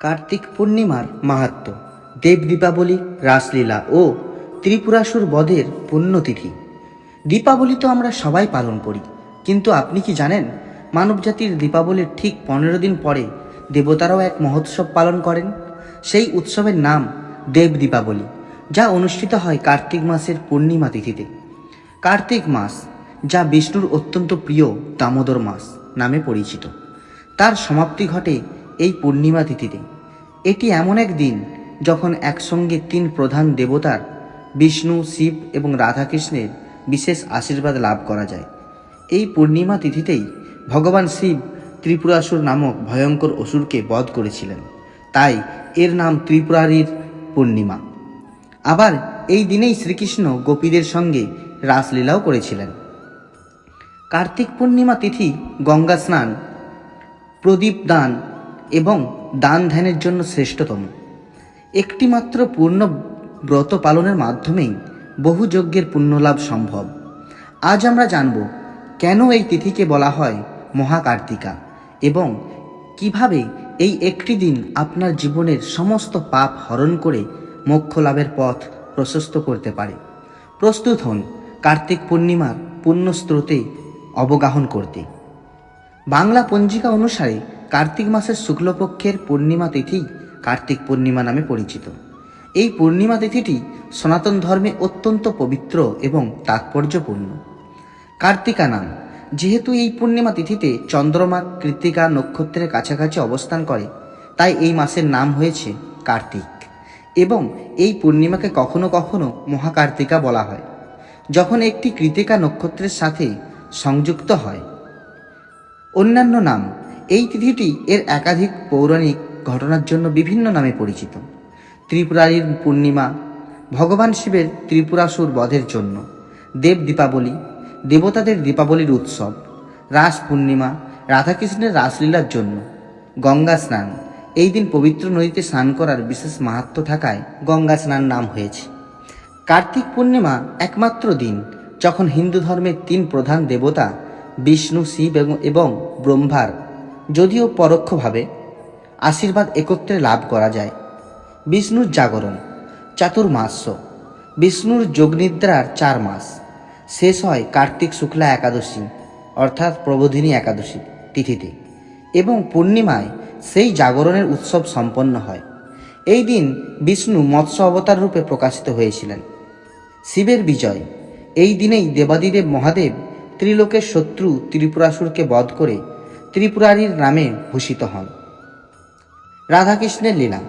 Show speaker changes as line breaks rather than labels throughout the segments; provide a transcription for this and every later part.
কার্তিক পূর্ণিমার মাহাত্ম, দেব দীপাবলি, রাসলীলা ও ত্রিপুরাসুর বধের পুণ্যতিথি। দীপাবলি তো আমরা সবাই পালন করি, কিন্তু আপনি কি জানেন, মানবজাতির দীপাবলির ঠিক পনেরো দিন পরে দেবতারাও এক মহোৎসব পালন করেন? সেই উৎসবের নাম দেব দীপাবলি, যা অনুষ্ঠিত হয় কার্তিক মাসের পূর্ণিমা তিথিতে। কার্তিক মাস, যা বিষ্ণুর অত্যন্ত প্রিয় দামোদর মাস নামে পরিচিত। তার সমাপ্তি ঘটে এই পূর্ণিমা তিথিতে। এটি এমন এক দিন যখন একসঙ্গে তিন প্রধান দেবতার, বিষ্ণু, শিব এবং রাধাকৃষ্ণের বিশেষ আশীর্বাদ লাভ করা যায়। এই পূর্ণিমা তিথিতেই ভগবান শিব ত্রিপুরাসুর নামক ভয়ঙ্কর অসুরকে বধ করেছিলেন। তাই এর নাম ত্রিপুরারির পূর্ণিমা। আবার এই দিনেই শ্রীকৃষ্ণ গোপীদের সঙ্গে রাসলীলাও করেছিলেন। কার্তিক পূর্ণিমা তিথি গঙ্গা স্নান, প্রদীপ দান এবং দান ধ্যানের জন্য শ্রেষ্ঠতম। একটিমাত্র পূর্ণ ব্রত পালনের মাধ্যমেই বহু যজ্ঞের পুণ্যলাভ সম্ভব। আজ আমরা জানব, কেন এই তিথিকে বলা হয় মহাকার্তিকা এবং কীভাবে এই একটি দিন আপনার জীবনের সমস্ত পাপ হরণ করে মোক্ষ লাভের পথ প্রশস্ত করতে পারে। প্রস্তুত হন কার্তিক পূর্ণিমার পুণ্যস্রোতে অবগাহন করতে। বাংলা পঞ্জিকা অনুসারে কার্তিক মাসের শুক্লপক্ষের পূর্ণিমা তিথি কার্তিক পূর্ণিমা নামে পরিচিত। এই পূর্ণিমা তিথিটি সনাতন ধর্মে অত্যন্ত পবিত্র এবং তাৎপর্যপূর্ণ। কার্তিকা নাম, যেহেতু এই পূর্ণিমা তিথিতে চন্দ্রমা, কৃত্তিকা নক্ষত্রের কাছাকাছি অবস্থান করে, তাই এই মাসের নাম হয়েছে কার্তিক এবং এই পূর্ণিমাকে কখনো কখনো মহাকার্তিকা বলা হয়, যখন একটি কৃতিকা নক্ষত্রের সাথে সংযুক্ত হয়। অন্যান্য নাম এই তিথিটি এর একাধিক পৌরাণিক ঘটনার জন্য বিভিন্ন নামে পরিচিত। ত্রিপুরারীর পূর্ণিমা, ভগবান শিবের ত্রিপুরাসুর বধের জন্য, দেব দীপাবলি, দেবতাদের দীপাবলির উৎসব, রাস পূর্ণিমা, রাধাকৃষ্ণের রাসলীলার জন্য, গঙ্গা স্নান। এই দিন পবিত্র নদীতে স্নান করার বিশেষ মাহাত্ম থাকায় গঙ্গা স্নান নাম হয়েছে। কার্তিক পূর্ণিমা একমাত্র দিন যখন হিন্দু ধর্মের তিন প্রধান দেবতা, বিষ্ণু, শিব এবং ব্রহ্মার যদিও পরোক্ষভাবে, আশীর্বাদ একত্রে লাভ করা যায়। বিষ্ণুর জাগরণ, চাতুর্মাস্য, বিষ্ণুর যোগনিদ্রার চার মাস শেষ হয় কার্তিক শুক্লা একাদশী, অর্থাৎ প্রবোধিনী একাদশী তিথিতে, এবং পূর্ণিমায় সেই জাগরণের উৎসব সম্পন্ন হয়। এই দিন বিষ্ণু মৎস্য অবতার রূপে প্রকাশিত হয়েছিলেন। শিবের বিজয়, এই দিনেই দেবাদিদেব মহাদেব ত্রিলোকের শত্রু ত্রিপুরাসুরকে বধ করে ত্রিপুরারির নামে ভূষিত হন। রাধাকৃষ্ণের লীলা।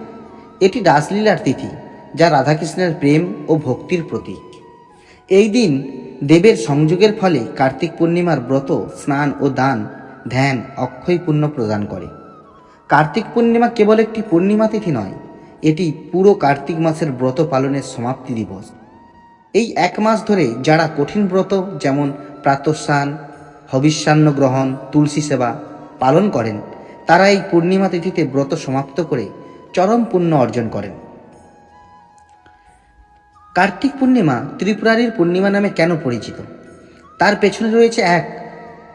এটি রাসলীলার তিথি, যা রাধাকৃষ্ণের প্রেম ও ভক্তির প্রতীক। এই দিন দেবের সংযোগের ফলে কার্তিক পূর্ণিমার ব্রত, স্নান ও দান, ধ্যান, অক্ষয় প্রদান করে। কার্তিক পূর্ণিমা কেবল একটি পূর্ণিমা তিথি নয়, এটি পুরো কার্তিক মাসের ব্রত পালনের সমাপ্তি দিবস। এই এক মাস ধরে যারা কঠিন ব্রত, যেমন প্রাতঃস্নান, হবিষ্যান্ন গ্রহণ, তুলসী সেবা পালন করেন। তারা এই পূর্ণিমা তিথিতে ব্রত সমাপ্ত করে চরম পুণ্য অর্জন করেন। কার্তিক পূর্ণিমা ত্রিপুরারির পূর্ণিমা নামে কেন পরিচিত? তার পেছনে রয়েছে এক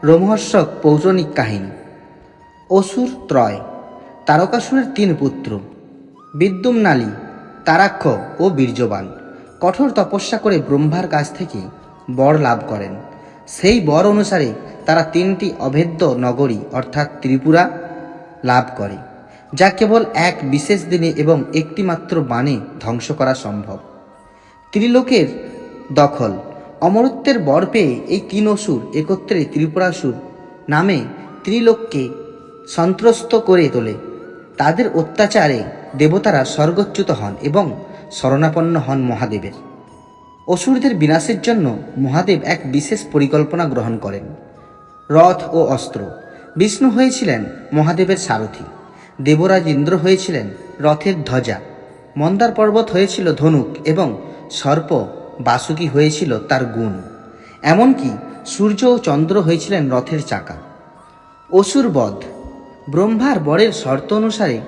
রোমহর্ষক পৌরাণিক কাহিনী। অসুর ত্রয়, তারকাসুরের তিন পুত্র বিদ্যুম্নালী তারাক্ষ ও বীর্যবান, কঠোর তপস্যা করে ব্রহ্মার কাছ থেকে বর লাভ করেন। সেই বর অনুসারে তারা তিনটি অভেদ্য নগরী, অর্থাৎ ত্রিপুরা, লাভ করে, যা কেবল এক বিশেষ দিনে এবং একটিমাত্র বাণে ধ্বংস করা সম্ভব। ত্রিলোকের দখল। অমরত্বের বর পেয়ে এই তিন অসুর একত্রে ত্রিপুরাসুর নামে ত্রিলোককে সন্ত্রস্ত করে তোলে। তাদের অত্যাচারে দেবতারা স্বর্গচ্যুত হন এবং শরণাপন্ন হন মহাদেবের। অসুরদের বিনাশের জন্য মহাদেব এক বিশেষ পরিকল্পনা গ্রহণ করেন। রথ ও অস্ত্র। বিষ্ণু হয়েছিলেন মহাদেবের সারথি। দেবরাজ ইন্দ্র হয়েছিলেন রথের ধ্বজা। মন্দার পর্বত হয়েছিল ধনুক এবং সর্প বাসুকি হয়েছিল তার গুণ। এমনকি সূর্য ও চন্দ্র হয়েছিলেন রথের চাকা। অসুর বধ। ব্রহ্মার বরের শর্ত অনুসারে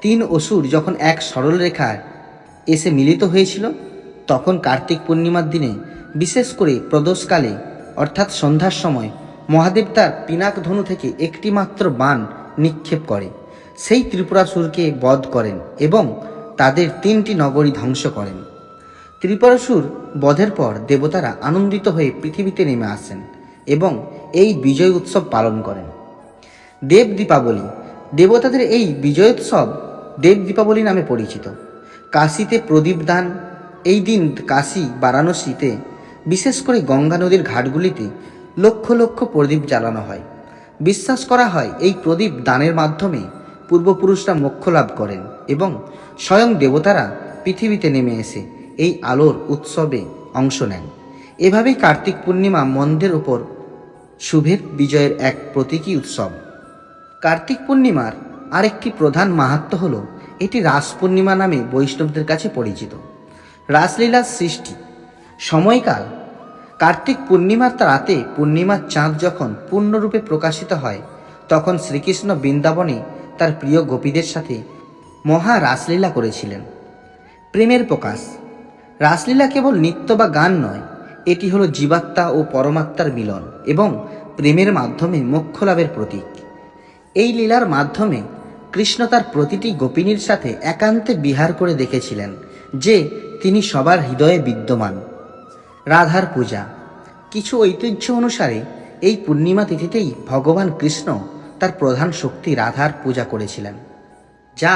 তিন অসুর যখন এক সরল রেখায় এসে মিলিত হয়েছিল তখন কার্তিক পূর্ণিমার দিনে, বিশেষ করে প্রদোষকালে, অর্থাৎ সন্ধ্যার সময়, মহাদেব তার পিনাক ধনু থেকে একটি মাত্র নিক্ষেপ করে। সেই ত্রিপুরাসুরকে বধ করেন এবং তাদের তিনটি নগরী ধ্বংস করেন। ত্রিপুরাসুর বধের পর দেবতারা আনন্দিত হয়ে পৃথিবীতে নেমে আসেন এবং এই বিজয় উৎসব পালন করেন। দেব দীপাবলি, দেবতাদের এই বিজয়োৎসব দেব দীপাবলি নামে পরিচিত। কাশীতে প্রদীপ দান এই দিন কাশী, বারাণসীতে, বিশেষ করে গঙ্গা নদীর ঘাটগুলিতে লক্ষ লক্ষ প্রদীপ জ্বালানো হয়। বিশ্বাস করা হয়, এই প্রদীপ দানের মাধ্যমে পূর্বপুরুষরা মোক্ষ লাভ করেন এবং স্বয়ং দেবতারা পৃথিবীতে নেমে এসে এই আলোর উৎসবে অংশ নেন। এভাবেই কার্তিক পূর্ণিমা মন্দের ওপর শুভের বিজয়ের এক প্রতীকী উৎসব। কার্তিক পূর্ণিমার আরেকটি প্রধান মাহাত্ম হল, এটি রাস পূর্ণিমা নামে বৈষ্ণবদের কাছে পরিচিত। রাসলীলার সৃষ্টি। সময়কাল। কার্তিক পূর্ণিমার রাতে পূর্ণিমার চাঁদ যখন পূর্ণরূপে প্রকাশিত হয়, তখন শ্রীকৃষ্ণ বৃন্দাবনে তার প্রিয় গোপীদের সাথে মহা রাসলীলা করেছিলেন। প্রেমের প্রকাশ। রাসলীলা কেবল নৃত্য বা গান নয়, এটি হলো জীবাত্মা ও পরমাত্মার মিলন এবং প্রেমের মাধ্যমে মোক্ষ লাভের প্রতীক। এই লীলার মাধ্যমে কৃষ্ণ তার প্রতিটি গোপিনীর সাথে একান্তে বিহার করে দেখেছিলেন যে তিনি সবার হৃদয়ে বিদ্যমান। রাধার পূজা। কিছু ঐতিহ্য অনুসারে, এই পূর্ণিমা তিথিতেই ভগবান কৃষ্ণ তার প্রধান শক্তি রাধার পূজা করেছিলেন, যা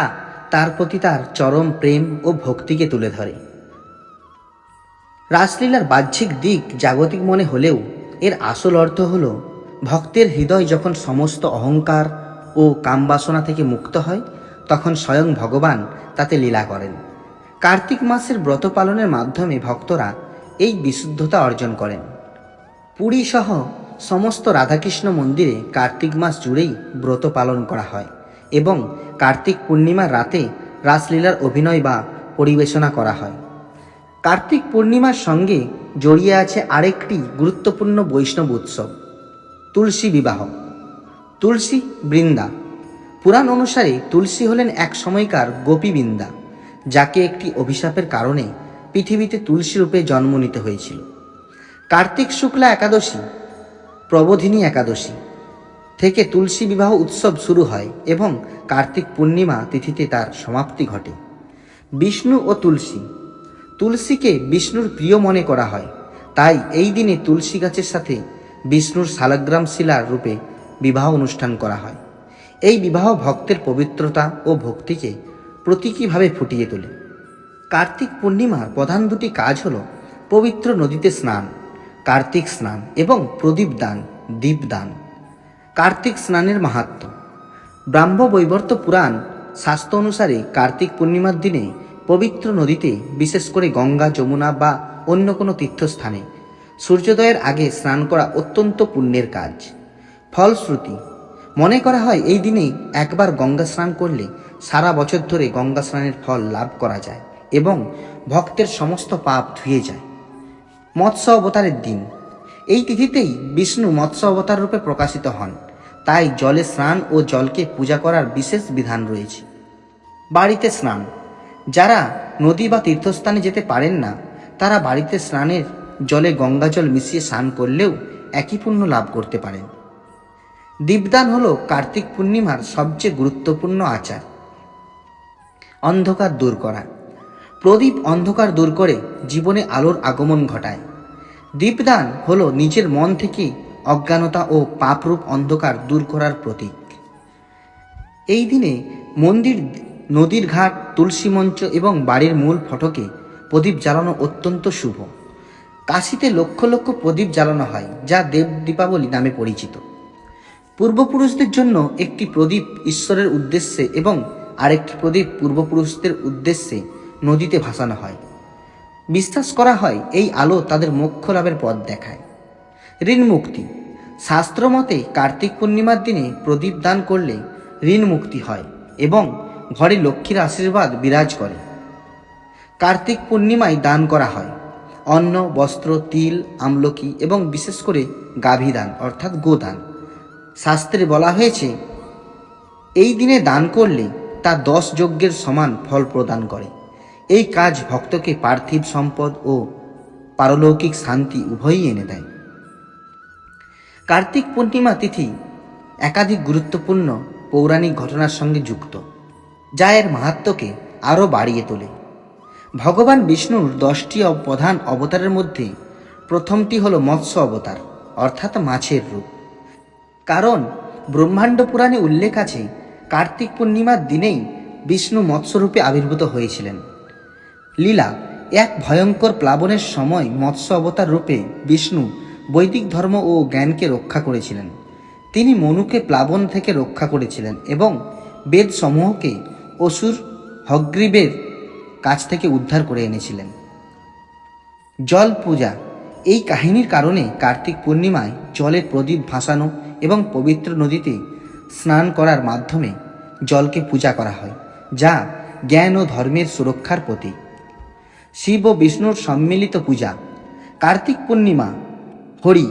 তার প্রতি তার চরম প্রেম ও ভক্তিকে তুলে ধরে। রাসলীলার বাহ্যিক দিক জাগতিক মনে হলেও, এর আসল অর্থ হল, ভক্তের হৃদয় যখন সমস্ত অহংকার ও কামবাসনা থেকে মুক্ত হয়, তখন স্বয়ং ভগবান তাতে লীলা করেন। কার্তিক মাসের ব্রত পালনের মাধ্যমে ভক্তরা এই বিশুদ্ধতা অর্জন করেন। পুরী সহ সমস্ত রাধাকৃষ্ণ মন্দিরে কার্তিক মাস জুড়েই ব্রত পালন করা হয় এবং কার্তিক পূর্ণিমার রাতে রাসলীলার অভিনয় বা পরিবেশনা করা হয়। কার্তিক পূর্ণিমার সঙ্গে জড়িয়ে আছে আরেকটি গুরুত্বপূর্ণ বৈষ্ণব উৎসব, তুলসী বিবাহ। তুলসী বৃন্দা। পুরাণ অনুসারে তুলসী হলেন এক সময়কার গোপীবৃন্দা। যাকে একটি অভিশাপের কারণে পৃথিবীতে তুলসী রূপে জন্ম নিতে হয়েছিল। কার্তিক শুক্লা একাদশী, প্রবোধিনী একাদশী থেকে তুলসী বিবাহ উৎসব শুরু হয় এবং কার্তিক পূর্ণিমা তিথিতে তার সমাপ্তি ঘটে। বিষ্ণু ও তুলসী, তুলসীকে বিষ্ণুর প্রিয় মনে করা হয়। তাই এই দিনে তুলসী গাছের সাথে বিষ্ণুর শালগ্রাম শিলার রূপে বিবাহ অনুষ্ঠান করা হয়। এই বিবাহ ভক্তের পবিত্রতা ও ভক্তিকে প্রতীকীভাবে ফুটিয়ে তোলে। কার্তিক পূর্ণিমার প্রধান দুটি কাজ হল পবিত্র নদীতে স্নান, কার্তিক স্নান এবং প্রদীপ দান দীপদান কার্তিক স্নানের মাহাত্ম। ব্রাহ্ম বৈবর্ত পুরাণ শাস্ত্র অনুসারে কার্তিক পূর্ণিমার দিনে পবিত্র নদীতে বিশেষ করে গঙ্গা, যমুনা বা অন্য কোনো তীর্থস্থানে সূর্যোদয়ের আগে স্নান করা অত্যন্ত পুণ্যের কাজ। ফলশ্রুতি, মনে করা হয় এই দিনেই একবার গঙ্গা স্নান করলে সারা বছর ধরে গঙ্গা স্নানের ফল লাভ করা যায় এবং ভক্তের সমস্ত পাপ ধুয়ে যায়। মৎস্য অবতারের দিন। এই তিথিতেই বিষ্ণু মৎস্য অবতার রূপে প্রকাশিত হন। তাই জলে স্নান ও জলকে পূজা করার বিশেষ বিধান রয়েছে। বাড়িতে স্নান। যারা নদী বা তীর্থস্থানে যেতে পারেন না, তারা বাড়িতে স্নানের জলে গঙ্গা জল মিশিয়ে স্নান করলেও একই পুণ্য লাভ করতে পারেন। দীপদান হলো কার্তিক পূর্ণিমার সবচেয়ে গুরুত্বপূর্ণ আচার। অন্ধকার দূর করা। প্রদীপ অন্ধকার দূর করে জীবনে আলোর আগমন ঘটায়। দীপদান হলো নিজের মন থেকে অজ্ঞানতা ও পাপরূপ অন্ধকার দূর করার প্রতীক। এই দিনে মন্দির, নদীর ঘাট, তুলসী মঞ্চ এবং বাড়ির মূল ফটকে প্রদীপ জ্বালানো অত্যন্ত শুভ। কাশিতে লক্ষ লক্ষ প্রদীপ জ্বালানো হয়, যা দেব দীপাবলি নামে পরিচিত। পূর্বপুরুষদের জন্য একটি প্রদীপ ঈশ্বরের উদ্দেশ্যে এবং আরেকটি প্রদীপ পূর্বপুরুষদের উদ্দেশ্যে নদীতে ভাসানো হয়। বিশ্বাস করা হয় এই আলো তাদের মোক্ষ লাভের পথ দেখায়। ঋণ মুক্তি। শাস্ত্রমতে কার্তিক পূর্ণিমার দিনে প্রদীপ দান করলে ঋণ মুক্তি হয় এবং ঘরে লক্ষ্মীর আশীর্বাদ বিরাজ করে। কার্তিক পূর্ণিমায় দান করা হয়। অন্ন, বস্ত্র, তিল, আমলকি এবং বিশেষ করে গাভী দান অর্থাৎ গোদান। শাস্ত্রে বলা হয়েছে, এই দিনে দান করলে তা দশ যজ্ঞের সমান ফল প্রদান করে। এই কাজ ভক্তকে পার্থিব সম্পদ ও পারলৌকিক শান্তি উভয়ই এনে দেয়। কার্তিক পূর্ণিমা তিথি একাধিক গুরুত্বপূর্ণ পৌরাণিক ঘটনার সঙ্গে যুক্ত, যা এর মাহাত্ম্যকে আরও বাড়িয়ে তোলে। ভগবান বিষ্ণুর দশটি প্রধান অবতারের মধ্যে প্রথমটি হলো মৎস্য অবতার, অর্থাৎ মাছের রূপ। কারণ ব্রহ্মাণ্ড পুরাণে উল্লেখ আছে কার্তিক পূর্ণিমার দিনেই বিষ্ণু মৎস্যরূপে আবির্ভূত হয়েছিলেন। লীলা এক ভয়ঙ্কর প্লাবনের সময় মৎস্য অবতার রূপে বিষ্ণু বৈদিক ধর্ম ও জ্ঞানকে রক্ষা করেছিলেন। তিনি মনুকে প্লাবন থেকে রক্ষা করেছিলেন এবং বেদ সমূহকে অসুর হগ্রীবের কাছ থেকে উদ্ধার করে এনেছিলেন। জল পূজা এই কাহিনীর কারণে কার্তিক পূর্ণিমায় জলের প্রদীপ ভাসানো এবং পবিত্র নদীতে স্নান করার মাধ্যমে জলকে পূজা করা হয়, যা জ্ঞান ও ধর্মের সুরক্ষার প্রতীক। শিব ও বিষ্ণুর সম্মিলিত পূজা, কার্তিক পূর্ণিমা, হরি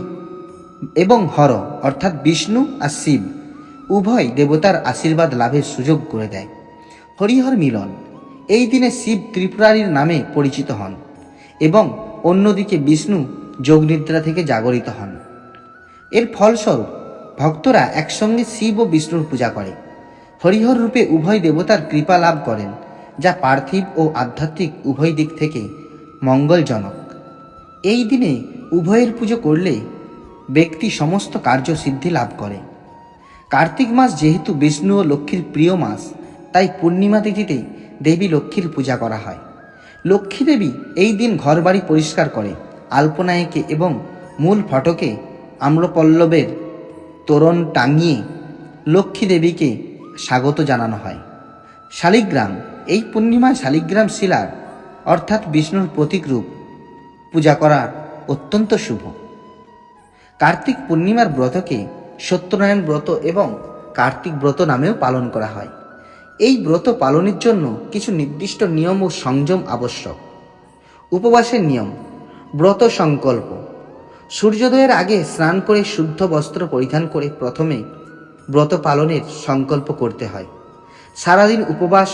এবং হর, অর্থাৎ বিষ্ণু আর শিব, উভয় দেবতার আশীর্বাদ লাভের সুযোগ করে দেয়। হরিহর মিলন, এই দিনে শিব ত্রিপুরারীর নামে পরিচিত হন এবং অন্যদিকে বিষ্ণু যোগনিদ্রা থেকে জাগরিত হন। এর ফলস্বরূপ ভক্তরা একসঙ্গে শিব ও বিষ্ণুর পূজা করে। হরিহর রূপে উভয় দেবতার কৃপা লাভ করেন, যা পার্থিব ও আধ্যাত্মিক উভয় দিক থেকে মঙ্গলজনক। এই দিনে উভয়ের পুজো করলে ব্যক্তি সমস্ত কার্য সিদ্ধি লাভ করে। কার্তিক মাস যেহেতু বিষ্ণু ও লক্ষ্মীর প্রিয় মাস, তাই পূর্ণিমা তিথিতে দেবী লক্ষ্মীর পূজা করা হয়। লক্ষ্মী দেবী এই দিন ঘরবাড়ি পরিষ্কার করে আলপনা এঁকে এবং মূল ফটকে আম্রপল্লবের তোরণ টাঙিয়ে লক্ষ্মী দেবীকে স্বাগত জানানো হয়। শালিগ্রাম, এই পূর্ণিমায় শালিগ্রাম শিলার, অর্থাৎ বিষ্ণুর প্রতীক রূপ, পূজা করা অত্যন্ত শুভ। কার্তিক পূর্ণিমার ব্রতকে সত্যনারায়ণ ব্রত এবং কার্তিক ব্রত নামেও পালন করা হয়। এই ব্রত পালনের জন্য কিছু নির্দিষ্ট নিয়ম ও সংযম আবশ্যক। উপবাসের নিয়ম, ব্রত সংকল্প সূর্যোদয়ের আগে স্নান করে শুদ্ধ বস্ত্র পরিধান করে প্রথমে ব্রত পালনের সংকল্প করতে হয়। সারাদিন উপবাস,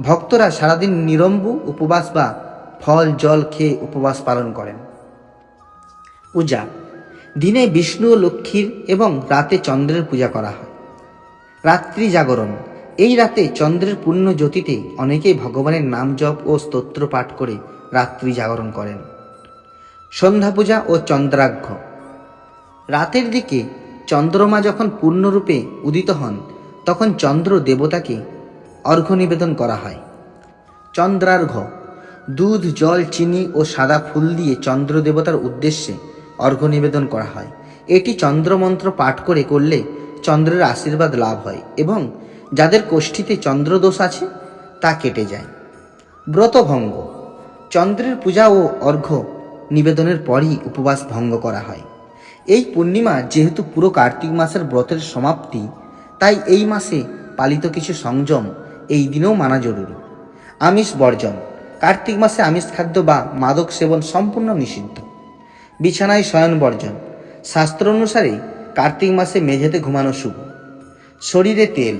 ভক্তরা সারাদিন নিরম্বু উপবাস বা ফল, জল খেয়ে উপবাস পালন করেন। পূজা, দিনে বিষ্ণু ও লক্ষ্মীর এবং রাতে চন্দ্রের পূজা করা হয়। রাত্রি জাগরণ, এই রাতে চন্দ্রের পূর্ণ জ্যোতিতে অনেকেই ভগবানের নাম জপ ও স্তোত্র পাঠ করে রাত্রি জাগরণ করেন। সন্ধ্যা পূজা ও চন্দ্রাঘ্য। রাতের দিকে চন্দ্রমা যখন পূর্ণরূপে উদিত হন, তখন চন্দ্র দেবতাকে অর্ঘ্য নিবেদন করা হয়। চন্দ্রার্ঘ্য, দুধ, জল, চিনি ও সাদা ফুল দিয়ে চন্দ্র দেবতার উদ্দেশ্যে অর্ঘ্য নিবেদন করা হয়। এটি চন্দ্রমন্ত্র পাঠ করে করলে চন্দ্রের আশীর্বাদ লাভ হয় এবং যাদের কোষ্ঠীতে চন্দ্রদোষ আছে, তা কেটে যায়। ব্রতভঙ্গ, চন্দ্রের পূজা ও অর্ঘ্য নিবেদনের পরই উপবাস ভঙ্গ করা হয়। এই পূর্ণিমা যেহেতু পুরো কার্তিক মাসের ব্রতের সমাপ্তি, তাই এই মাসে পালিত কিছু সংযম এই দিনেও মানা জরুরি। আমিষ বর্জন, কার্তিক মাসে আমিষ খাদ্য বা মাদক সেবন সম্পূর্ণ নিষিদ্ধ। বিছানায় শয়ন বর্জন, শাস্ত্র অনুসারে কার্তিক মাসে মেঝেতে ঘুমানো শুভ। শরীরে তেল,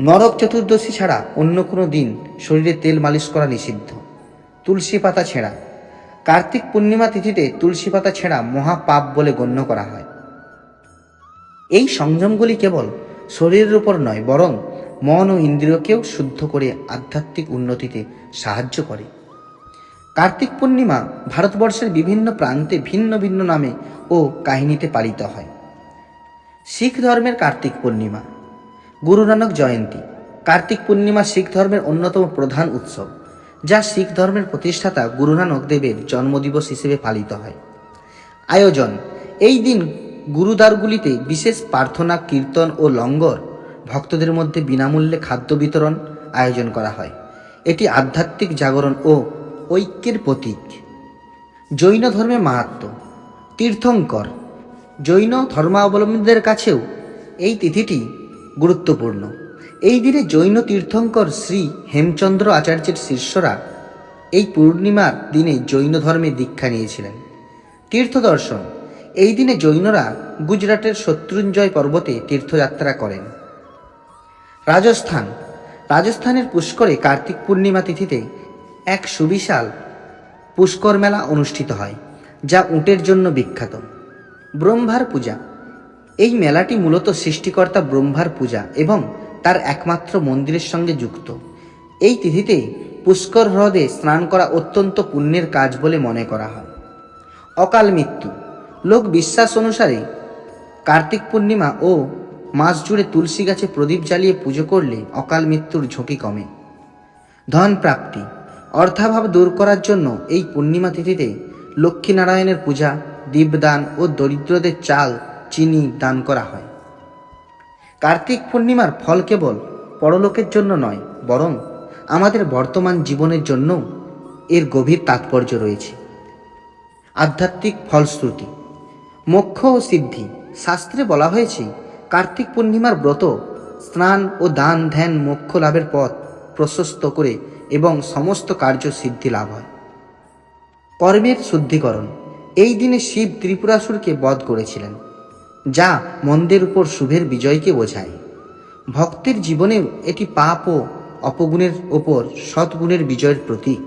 নরক চতুর্দশী ছাড়া অন্য কোনো দিন শরীরে তেল মালিশ করা নিষিদ্ধ। তুলসী পাতা ছেঁড়া কার্তিক পূর্ণিমা তিথিতে তুলসী পাতা ছেঁড়া মহাপাপ বলে গণ্য করা হয়। এই সংযমগুলি কেবল শরীরের উপর নয়, বরং মন ও ইন্দ্রিয়কেও শুদ্ধ করে আধ্যাত্মিক উন্নতিতে সাহায্য করে। কার্তিক পূর্ণিমা ভারতবর্ষের বিভিন্ন প্রান্তে ভিন্ন ভিন্ন নামে ও কাহিনীতে পালিত হয়। শিখ ধর্মের কার্তিক পূর্ণিমা গুরু নানক জয়ন্তী। কার্তিক পূর্ণিমা শিখ ধর্মের অন্যতম প্রধান উৎসব। যা শিখ ধর্মের প্রতিষ্ঠাতা গুরু নানক দেবের জন্মদিবস হিসেবে পালিত হয়। আয়োজন, এই দিন গুরুদ্বারগুলিতে বিশেষ প্রার্থনা, কীর্তন ও লঙ্গর ভক্তদের মধ্যে বিনামূল্যে খাদ্য বিতরণ আয়োজন করা হয়। এটি আধ্যাত্মিক জাগরণ ও ঐক্যের প্রতীক। জৈন ধর্মে মাহাত্ম, তীর্থঙ্কর, জৈন ধর্মাবলম্বীদের কাছেও এই তিথিটি গুরুত্বপূর্ণ। এই দিনে জৈন তীর্থঙ্কর শ্রী হেমচন্দ্র আচার্যের শিষ্যরা এই পূর্ণিমার দিনে জৈন ধর্মে দীক্ষা নিয়েছিলেন। তীর্থ দর্শন এই দিনে জৈনরা গুজরাটের শত্রুঞ্জয় পর্বতে তীর্থযাত্রা করেন। রাজস্থান। রাজস্থানের পুষ্করে কার্তিক পূর্ণিমা তিথিতে এক সুবিশাল পুষ্কর মেলা অনুষ্ঠিত হয়, যা উটের জন্য বিখ্যাত। ব্রহ্মার পূজা। এই মেলাটি মূলত সৃষ্টিকর্তা ব্রহ্মার পূজা এবং তার একমাত্র মন্দিরের সঙ্গে যুক্ত। এই তিথিতে পুষ্কর হ্রদে স্নান করা অত্যন্ত পুণ্যের কাজ বলে মনে করা হয়। অকাল মৃত্যু। লোক বিশ্বাস অনুসারে কার্তিক পূর্ণিমা ও মাস জুড়ে তুলসী গাছে প্রদীপ জ্বালিয়ে পুজো করলে অকাল মৃত্যুর ঝুঁকি কমে। ধন প্রাপ্তি। অর্থাভাব দূর করার জন্য এই পূর্ণিমা তিথিতে লক্ষ্মীনারায়ণের পূজা, দীপদান ও দরিদ্রদের চাল, চিনি দান করা হয়। কার্তিক পূর্ণিমার ফল কেবল পরলোকের জন্য নয়, বরং আমাদের বর্তমান জীবনের জন্য এর গভীর তাৎপর্য রয়েছে। আধ্যাত্মিক ফলশ্রুতি। মোক্ষ ও সিদ্ধি। শাস্ত্রে বলা হয়েছে, কার্তিক পূর্ণিমার ব্রত স্নান ও দান ধ্যান মোক্ষ লাভের পথ প্রশস্ত করে এবং সমস্ত কার্য সিদ্ধি লাভ হয়। কর্মের শুদ্ধিকরণ। এই দিনে শিব ত্রিপুরাসুরকে বধ করেছিলেন। যা মন্দের উপর শুভের বিজয়কে বোঝায়। ভক্তের জীবনেও এটি পাপ ও অপগুণের ওপর সৎগুণের বিজয়ের প্রতীক।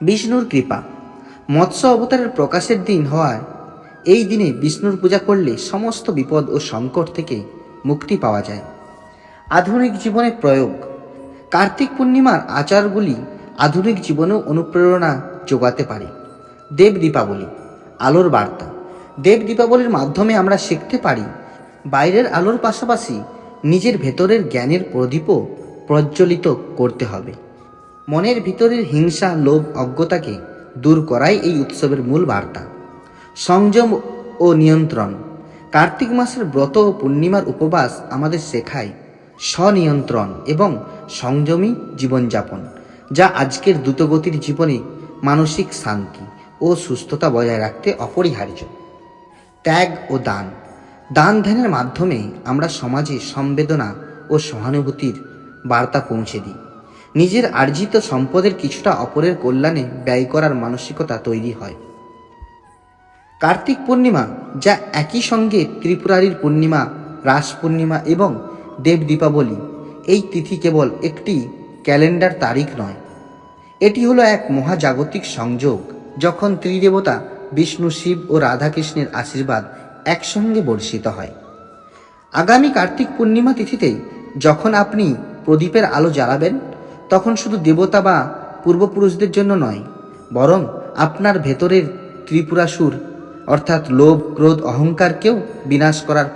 বিষ্ণুর কৃপা। মৎস্য অবতারের প্রকাশের দিন হওয়ায় এই দিনে বিষ্ণুর পূজা করলে সমস্ত বিপদ ও সংকট থেকে মুক্তি পাওয়া যায়। আধুনিক জীবনে প্রয়োগ। কার্তিক পূর্ণিমার আচারগুলি আধুনিক জীবনেও অনুপ্রেরণা যোগাতে পারে। দেব দীপাবলি, আলোর বার্তা। দেব দীপাবলির মাধ্যমে আমরা শিখতে পারি। বাইরের আলোর পাশাপাশি নিজের ভেতরের জ্ঞানের প্রদীপও প্রজ্বলিত করতে হবে। মনের ভিতরের হিংসা, লোভ, অজ্ঞতাকে দূর করাই এই উৎসবের মূল বার্তা। সংযম ও নিয়ন্ত্রণ। কার্তিক মাসের ব্রত ও পূর্ণিমার উপবাস আমাদের শেখায় স্বনিয়ন্ত্রণ এবং সংযমী জীবনযাপন, যা আজকের দ্রুতগতির জীবনে মানসিক শান্তি ও সুস্থতা বজায় রাখতে অপরিহার্য। ত্যাগ ও দান। দান ধ্যানের মাধ্যমে আমরা সমাজে সম্বেদনা ও সহানুভূতির বার্তা পৌঁছে দিই। নিজের আর্জিত সম্পদের কিছুটা অপরের কল্যাণে ব্যয় করার মানসিকতা তৈরি হয়। কার্তিক পূর্ণিমা, যা একই সঙ্গে ত্রিপুরারির পূর্ণিমা, রাস পূর্ণিমা এবং দেব দীপাবলি, এই তিথি কেবল একটি ক্যালেন্ডার তারিখ নয়। এটি হলো এক মহাজাগতিক সংযোগ, যখন ত্রিদেবতা বিষ্ণু শিব ও রাধাকৃষ্ণের আশীর্বাদ একসঙ্গে বর্ষিত হয়। আগামী কার্তিক পূর্ণিমা তিথিতেই যখন আপনি প্রদীপের আলো জ্বালাবেন, তখন শুধু দেবতা বা পূর্বপুরুষদের জন্য নয়, বরং আপনার ভেতরের ত্রিপুরাসুর, অর্থাৎ লোভ, ক্রোধ, অহংকারকেও বিনাশ করার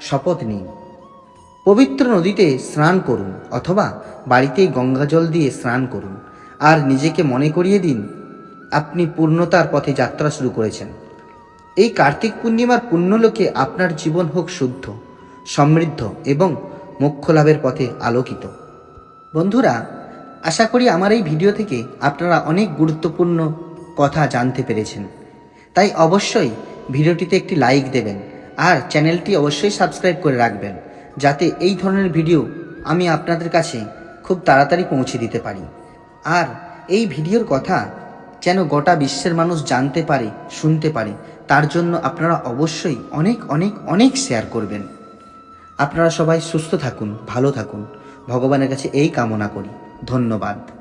শপথ নিন। পবিত্র নদীতে স্নান করুন অথবা বাড়িতেই গঙ্গাজল দিয়ে স্নান করুন, আর নিজেকে মনে করিয়ে দিন আপনি পূর্ণতার পথে যাত্রা শুরু করেছেন। এই কার্তিক পূর্ণিমার পুণ্যলোকে আপনার জীবন হোক শুদ্ধ, সমৃদ্ধ এবং মোক্ষ লাভের পথে আলোকিত। বন্ধুরা, আশা করি আমার এই ভিডিও থেকে আপনারা অনেক গুরুত্বপূর্ণ কথা জানতে পেরেছেন। তাই অবশ্যই ভিডিওটিতে একটি লাইক দেবেন আর চ্যানেলটি অবশ্যই সাবস্ক্রাইব করে রাখবেন, যাতে এই ধরনের ভিডিও আমি আপনাদের কাছে খুব তাড়াতাড়ি পৌঁছে দিতে পারি। আর এই ভিডিওর কথা যেন গোটা বিশ্বের মানুষ জানতে পারে, শুনতে পারে। তার জন্য আপনারা অবশ্যই অনেক অনেক অনেক শেয়ার করবেন। আপনারা সবাই সুস্থ থাকুন, ভালো থাকুন। ভগবানের কাছে এই কামনা করি। ধন্যবাদ।